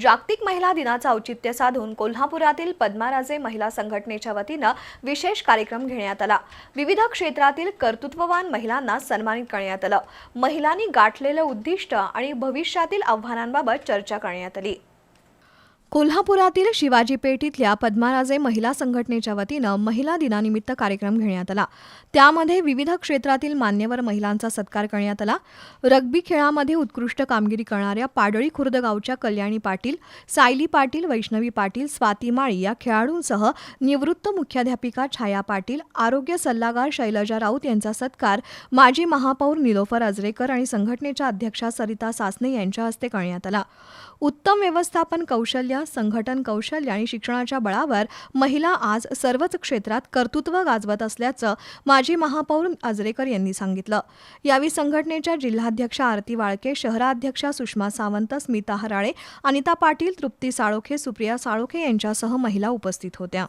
जागतिक महिला दिनाचं औचित्य साधून कोल्हापुरातील पद्माराजे महिला संघटनेच्या वतीनं विशेष कार्यक्रम घेण्यात आला. विविध क्षेत्रातील कर्तृत्ववान महिलांना सन्मानित करण्यात आलं. महिलांनी गाठलेलं उद्दिष्ट आणि भविष्यातील आव्हानांबाबत चर्चा करण्यात आली. कोल्हापुरातील शिवाजी पेठ इथल्या पद्माराजे महिला संघटनेच्या वतीनं महिला दिनानिमित्त कार्यक्रम घेण्यात आला. त्यामध्ये विविध क्षेत्रातील मान्यवर महिलांचा सत्कार करण्यात आला. रग्बी खेळामध्ये उत्कृष्ट कामगिरी करणाऱ्या पाडळी खुर्द गावच्या कल्याणी पाटील सायली पाटील वैष्णवी पाटील स्वाती माळी या खेळाडूंसह निवृत्त मुख्याध्यापिका छाया पाटील आरोग्य सल्लागार शैलजा राऊत यांचा सत्कार माजी महापौर निलोफर अजरेकर आणि संघटनेच्या अध्यक्षा सरिता सासने यांच्या हस्ते करण्यात आला. उत्तम व्यवस्थापन कौशल्य संघटन कौशल्य आणि शिक्षणाच्या बळावर महिला आज सर्वच क्षेत्रात कर्तृत्व गाजवत असल्याचं माजी महापौर आजरेकर यांनी सांगितलं. यावेळी संघटनेच्या जिल्हाध्यक्षा आरती वाळके शहराध्यक्षा सुषमा सावंत स्मिता हराळे अनिता पाटील तृप्ती साळोखे सुप्रिया साळोखे यांच्यासह महिला उपस्थित होत्या.